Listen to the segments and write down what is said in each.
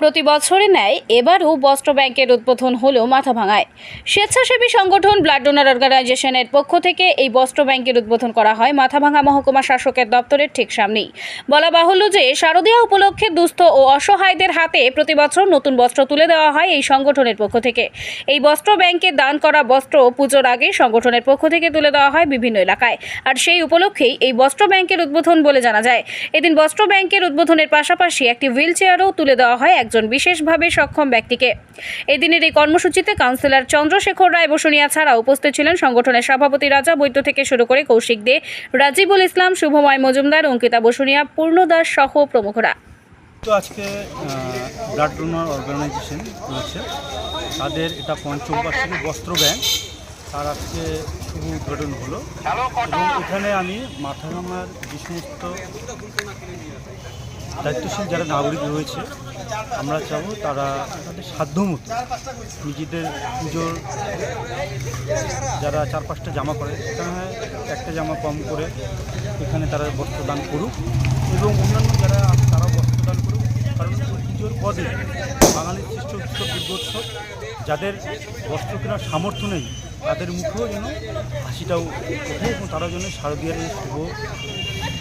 প্রতি বছরে ন্যায় এবারও বস্ত্র ব্যাংকের উদ্বোধন হলো মাথাভাঙায়। স্বেচ্ছাসেবী সংগঠন ব্লাড ডোনার অর্গানাইজেশনের পক্ষ থেকে এই বস্ত্র ব্যাংকের উদ্বোধন করা হয় মাথাভাঙা মহকুমা শাসকের দপ্তরের ঠিক সামনেই। বলা বাহুল্য যে শারদীয়া উপলক্ষে দুস্থ ও অসহায়দের হাতে প্রতি বছর নতুন বস্ত্র তুলে দেওয়া হয় এই সংগঠনের পক্ষ থেকে। এই বস্ত্র ব্যাংকে দান করা বস্ত্র পুজোর আগে সংগঠনের পক্ষ থেকে তুলে দেওয়া হয় বিভিন্ন এলাকায়। আর সেই উপলক্ষেই এই বস্ত্র ব্যাংকের উদ্বোধন বলে জানা যায়। এদিন বস্ত্র ব্যাংকের উদ্বোধনের পাশাপাশি একটি হুইল চেয়ারও তুলে দেওয়া হয় একজন বিশেষভাবে সক্ষম ব্যক্তিকে। এদিনের এই কর্মসূচিতে কাউন্সিলর চন্দ্রশেখর রায় বসুনিয়া ছাড়া উপস্থিত ছিলেন সংগঠনের সভাপতি রাজা বৈদ্য থেকে শুরু করে কৌশিক দে, রাজিবুল ইসলাম, শুভময় মজুমদার, অঙ্কিতা বসুনিয়া পূর্ণদাস সহ প্রমুখরা। তো আজকে ব্লাড ডোনার অর্গানাইজেশন রয়েছে। তাদের এটা পঞ্চম বার্ষিকী বস্ত্র ব্যাংক তার আজকে শুভ উদ্ঘাটন হলো। এবং এখানে আমি মাথাভাঙার যে সমস্ত দায়িত্বশীল যারা নাগরিক রয়েছে, আমরা চাবো তারা তাদের সাধ্যমতো নিজেদের পুজোর যারা চার পাঁচটা জামা করে, সেখানে একটা জামা কম করে এখানে তারা বস্ত্রদান করুক এবং অন্যান্য যারা আছে তারাও বস্ত্রদান করুক কারণ পুজোর পদে বাঙালির সৃষ্ট উৎসব দুর্গোৎসব যাদের বস্ত্র কেনার সামর্থ্য নেই তাদের মুখেও যেন হাসিটাও ওঠে এবং তারা যেন শারদীয়ার এই শুভ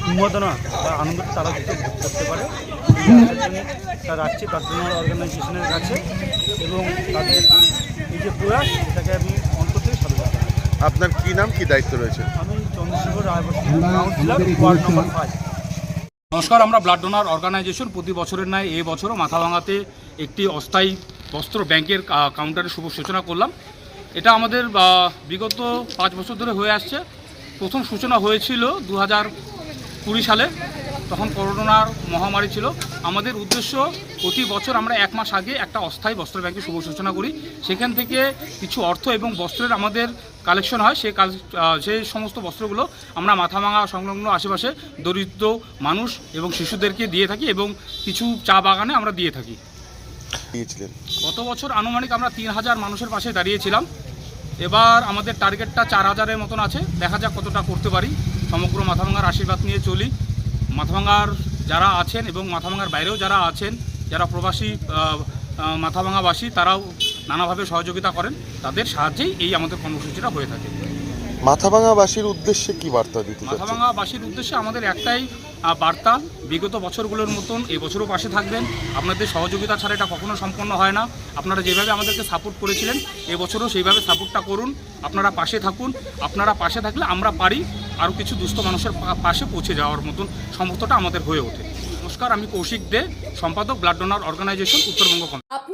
উন্মাদনা বা আনন্দটা তারা যাতে ভোগ করতে পারে। তার জন্য তারা রাখছে প্রার্থনা অর্গানাইজেশনের কাছে এবং তাদের এই যে প্রয়াস এটাকে আমি অন্তর থেকে সাধু আপনার কি নাম কি দায়িত্ব রয়েছে? আমি Chandrasekhar Roy councillor ward number five নমস্কার, আমরা ব্লাড ডোনার অর্গানাইজেশন প্রতি বছরের ন্যায় এই বছরও মাথাভাঙাতে একটি অস্থায়ী বস্ত্র ব্যাংকের কাউন্টারের শুভ সূচনা করলাম। এটা আমাদের বিগত পাঁচ বছর ধরে হয়ে আসছে। প্রথম সূচনা হয়েছিল দু হাজার কুড়ি সালে। তখন করোনার মহামারী ছিল। আমাদের উদ্দেশ্য প্রতি বছর আমরা এক মাস আগে একটা অস্থায়ী বস্ত্র ব্যাংকের শুভ সূচনা করি। সেখান থেকে কিছু অর্থ এবং বস্ত্রের আমাদের কালেকশন হয়। সেই সেই সমস্ত বস্ত্রগুলো আমরা মাথাভাঙা সংলগ্ন আশেপাশে দরিদ্র মানুষ এবং শিশুদেরকে দিয়ে থাকি এবং কিছু চা বাগানে আমরা দিয়ে থাকি। দিয়েছিলেন। গত বছর আনুমানিক আমরা তিন হাজার মানুষের পাশে দাঁড়িয়েছিলাম। এবার আমাদের টার্গেটটা চার হাজারের মতন আছে। দেখা যাক কতটা করতে পারি। সমগ্র মাথাভাঙার আশীর্বাদ নিয়ে চলি। মাথাভাঙার যারা আছেন এবং মাথাভাঙার বাইরেও যারা আছেন, যারা প্রবাসী মাথাভাঙাবাসী তারাও নানাভাবে সহযোগিতা করেন। তাদের সাহায্যেই এই আমাদের কর্মসূচিটা হয়ে থাকে। মাথাভাঙাবাসীর উদ্দেশ্যে কি বার্তা দিতে মাথাভাঙাবাসীর উদ্দেশ্যে আমাদের একটাই বার্তা, বিগত বছরগুলোর মতন এই বছরও পাশে থাকবেন। আপনাদের সহযোগিতা ছাড়া এটা কখনো সম্পন্ন হয় না। আপনারা যেভাবে আমাদেরকে সাপোর্ট করেছিলেন, এবছরও সেইভাবে সাপোর্টটা করুন। আপনারা পাশে থাকুন। আপনারা পাশে থাকলে আমরা পারি আরও কিছু দুস্থ মানুষের পাশে পৌঁছে যাওয়ার মতন সমর্থটা আমাদের হয়ে ওঠে। নমস্কার, আমি কৌশিক দে, সম্পাদক ব্লাড ডোনার অর্গানাইজেশন উত্তরবঙ্গ